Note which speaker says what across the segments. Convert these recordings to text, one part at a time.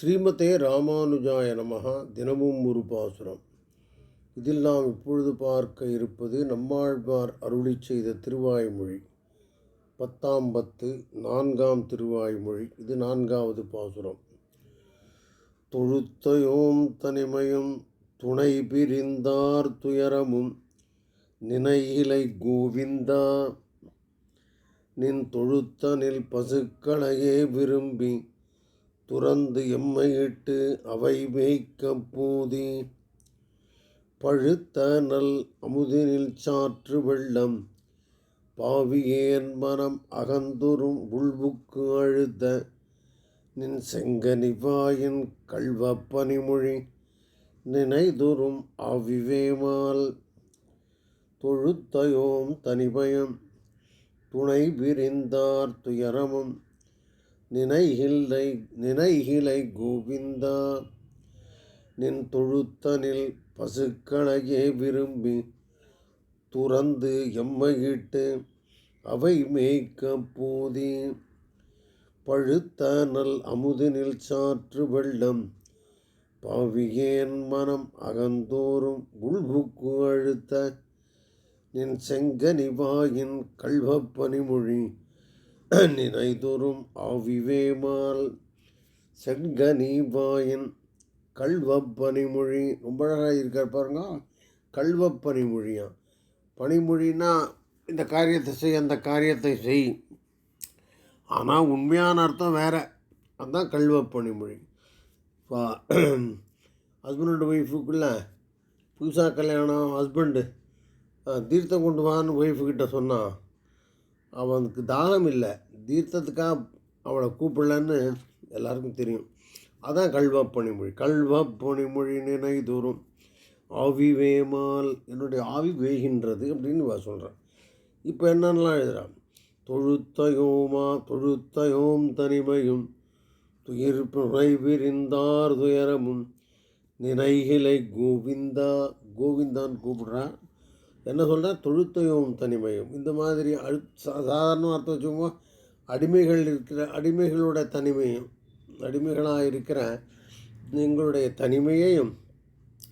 Speaker 1: ஸ்ரீமதே ராமானுஜாய நமகா தினமும் ஒரு பாசுரம். இதில் நாம் இப்பொழுது பார்க்க இருப்பது நம்மாழ்வார் அருளி செய்த திருவாய்மொழி. பத்தாம் பத்து நான்காம் திருவாய்மொழி. இது நான்காவது பாசுரம். தொழுத்தையோம் தனிமையும் துணை பிரிந்தார் துயரமும் நினையிலை கோவிந்தா. நின் தொழுத்தனில் பசுக்களையே விரும்பி துறந்து எம்மையிட்டு அவை மேய்க்க பூதி. பழுத்த நல் அமுதினில் சாற்று வெள்ளம். பாவியேன் மனம் அகந்துரும் உள்புக்கு அழுத. நின் செங்கனிவாயின் கல்வ பனிமொழி நினைதுறும் அவிவேமால். தொழுத்தயோம் தனிபயம். துணை விரிந்தார் துயரமும். நினைகிலை நினைகிலை கோவிந்தா நின் தொழுத்தனில் பசுக்களையே விரும்பி துறந்து எம்மையிட்டு அவை மேய்க்க போதி. பழுத்த நல் அமுதினில் சாற்று வெள்ளம் பாவியேன் மனம் அகந்தோறும் உள்புக்கு அழுத்த நின் செங்கனிவாயின் கல்வப்பனிமொழி. நினைதொரும் ஆவிவேமால் செங்கனிவாயின் கல்வப்பனிமொழி. ரொம்ப அழகாக இருக்கார் பாருங்க. கல்வப்பனிமொழியா? பனிமொழினா இந்த காரியத்தை செய் அந்த காரியத்தை செய். ஆனால் உண்மையான அர்த்தம் வேற. அதுதான் கல்வப்பனிமொழி. இப்போ ஹஸ்பண்ட் ஒய்ஃபுக்குள்ள புதுசாக கல்யாணம் ஹஸ்பண்டு தீர்த்தம் கொண்டு வான்னு ஒய்ஃபுக்கிட்ட சொன்னான் அவனுக்கு தாகம் இல்லை. தீர்த்தத்துக்காக அவளை கூப்பிடலன்னு எல்லாருக்கும் தெரியும். அதான் கல்வா பனிமொழி கல்வா பனிமொழி நினை தூரும் ஆவி வேமால் என்னுடைய ஆவி வேகின்றது அப்படின்னு இவ சொல்கிறான் இப்போ என்னென்னலாம் எழுதுகிறான் தொழுத்தயோமா தொழுத்தயோம் தனிமையும் துயிர் புனை விரிந்தார் துயரமும் நினைகிலை கோவிந்தா கோவிந்தான்னு கூப்பிடுறான் என்ன சொல்கிறா தொழுத்தையும் தனிமையும். இந்த மாதிரி அழு சாதாரண அர்த்தம் வச்சுக்கோங்க. அடிமைகள் இருக்கிற அடிமைகளோட தனிமையும் அடிமைகளாக இருக்கிற எங்களுடைய தனிமையையும்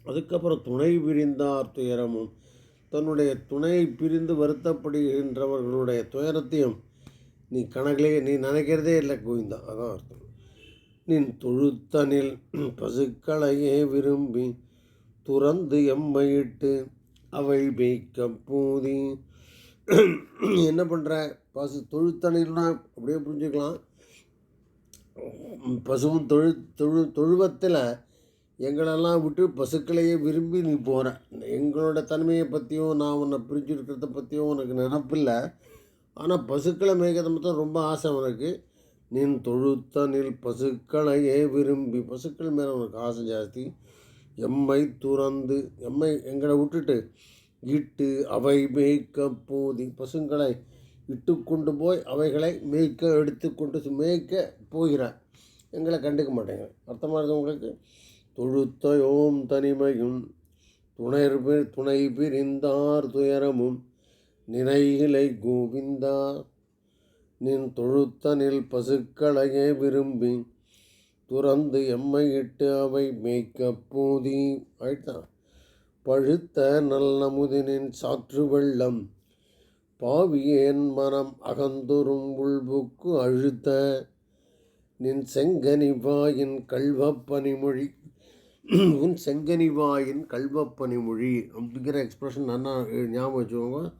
Speaker 1: அதுக்கப்புறம் துணை பிரிந்தார் துயரமும் தன்னுடைய துணை பிரிந்து வருத்தப்படுகின்றவர்களுடைய துயரத்தையும் நீ கணக்கிலே நீ நினைக்கிறதே இல்லை கோவிந்தா. அதான் அர்த்தம். நின் தொழுத்தனில் பசுக்களையே விரும்பி துறந்து எம்மையிட்டு அவை மேய்க்க போதி. என்ன பண்ணுற பசு தொழுத்தணில்னா அப்படியே புரிஞ்சுக்கலாம். பசுவும் தொழு தொழு தொழுவத்தில் எங்களெல்லாம் விட்டு பசுக்களையே விரும்பி நீ போகிற எங்களோட தன்மையை பற்றியும் நான் உன்னை பிரிஞ்சுருக்கிறத பற்றியும் உனக்கு நினப்பில்லை. ஆனால் பசுக்களை மேய்க்கிறத மட்டும் ரொம்ப ஆசை உனக்கு. நீ தொழுத்தனில் பசுக்களையே விரும்பி பசுக்கள் மேலே உனக்கு ஆசை ஜாஸ்தி. எம்மை துறந்து எம்மை எங்களை விட்டுட்டு இட்டு அவை மேய்க்க போதி. பசுங்களை இட்டு கொண்டு போய் அவைகளை மேய்க்க எடுத்துக்கொண்டு மேய்க்க போகிறார். எங்களை கண்டுக்க மாட்டேங்க. அர்த்தமாக இருக்குது உங்களுக்கு? தொழுத்தையோம் தனிமையும் துணை துணை பிரிந்தார் துயரமும் நினைகளை கோவிந்தா நின் தொழுத்தனில் பசுக்களையே விரும்பி துறந்து எம்மை இட்டு அவை மேய்க்க போதி. ஆயிட்டான் பழுத்த நல்லமுதினின் சாற்று வெள்ளம். பாவியேன் மனம் அகந்தொரும் உள்புக்கு அழுத்த. நின் செங்கனிவாயின் கல்வப்பனிமொழி உன் செங்கனிவாயின் கல்வப்பனிமொழி அப்படிங்கிற எக்ஸ்பிரஷன் நல்லா ஞாபகம் வச்சுக்கோங்க.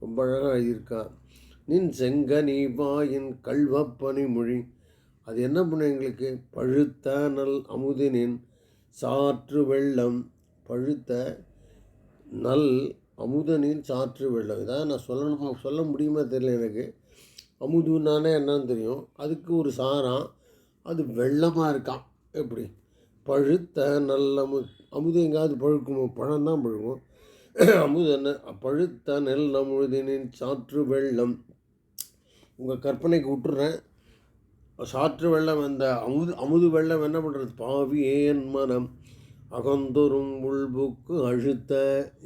Speaker 1: ரொம்ப அழகாக எழுதியிருக்கா நின் செங்கனிவாயின் கல்வப்பனிமொழி அது என்ன பண்ணும் எங்களுக்கு? பழுத்த நல் அமுதினின் சாற்று வெள்ளம். பழுத்த நல் அமுதனின் சாற்று வெள்ளம். இதான் நான் சொல்லணுமா? சொல்ல முடியுமா தெரியல எனக்கு. அமுதுனானே என்னன்னு தெரியும். அதுக்கு ஒரு சாரம் அது வெள்ளமாக இருக்கான். எப்படி? பழுத்த நல்ல அமு அமுது எங்காவது பழுக்குமோ? பழம் தான் பழுக்கும். அமுது என்ன பழுத்த நெல் அமுதினின் சாற்று வெள்ளம். உங்கள் கற்பனைக்கு விட்டுறேன். சாற்று வெள்ளம் அந்த அமுது அமுது வெள்ளம் என்ன பண்ணுறது பாவி ஏன் மனம். அகந்தொரும் உள்புக்கு அழுத்த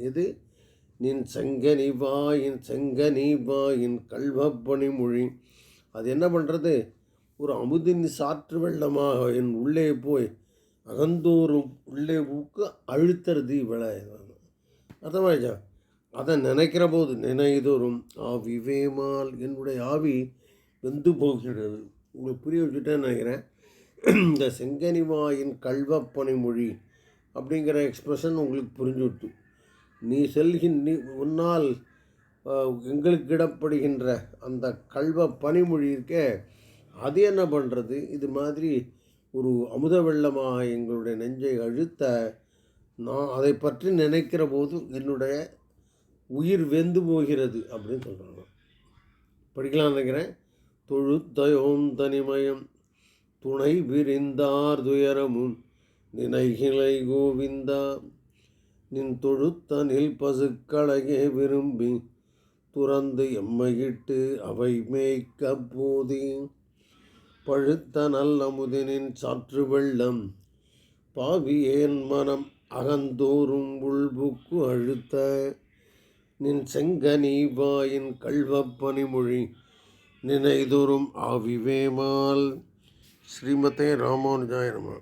Speaker 1: இது நின் செங்கனி வாயின் செங்கனி வாயின் கல்வப்பணி மொழி. அது என்ன பண்ணுறது ஒரு அமுதின் சாற்று வெள்ளமாக என் உள்ளே போய் அகந்தோறும் உள்ளே ஊக்க அழுத்துறது இவளை அர்த்தமாயிச்சா அதை நினைக்கிற போது நினைதோறும் ஆவி வேமால் என்னுடைய ஆவி வெந்து போகிறது. உங்களுக்கு புரிய வச்சுட்டேன்னு நினைக்கிறேன். இந்த செங்கனிவாயின் கல்வப்பனை மொழி அப்படிங்கிற எக்ஸ்பிரஷன் உங்களுக்கு புரிஞ்சுவிட்டு நீ செல்கின் நீ உன்னால் எங்களுக்கு இடப்படுகின்ற அந்த கல்வ பனிமொழி இருக்கே அது என்ன பண்ணுறது இது மாதிரி ஒரு அமுத வெள்ளமாக எங்களுடைய நெஞ்சை அழுத்த நான் அதை பற்றி நினைக்கிற போது என்னுடைய உயிர் வெந்து போகிறது அப்படின்னு சொல்கிறாங்க படிக்கலாம் நினைக்கிறேன். தொழுத்தயோம் தனிமயம் துணை விரிந்தார் துயரமும். நினைகிலை கோவிந்தா நின் தொழுத்தனில் பசுக்களையே விரும்பி துறந்து எம்மையிட்டு அவை மேய்க்க போதி. பழுத்த நல்ல முதினின் சாற்று வெள்ளம் பாவியேன் மனம் அகந்தோறும் உள்புக்கு அழுத்த? நின் செங்கனி வாயின் கல்வப்பனிமொழி நினைதோறும் ஆவிவேமால். ஸ்ரீமதே ராமானுஜாய நம.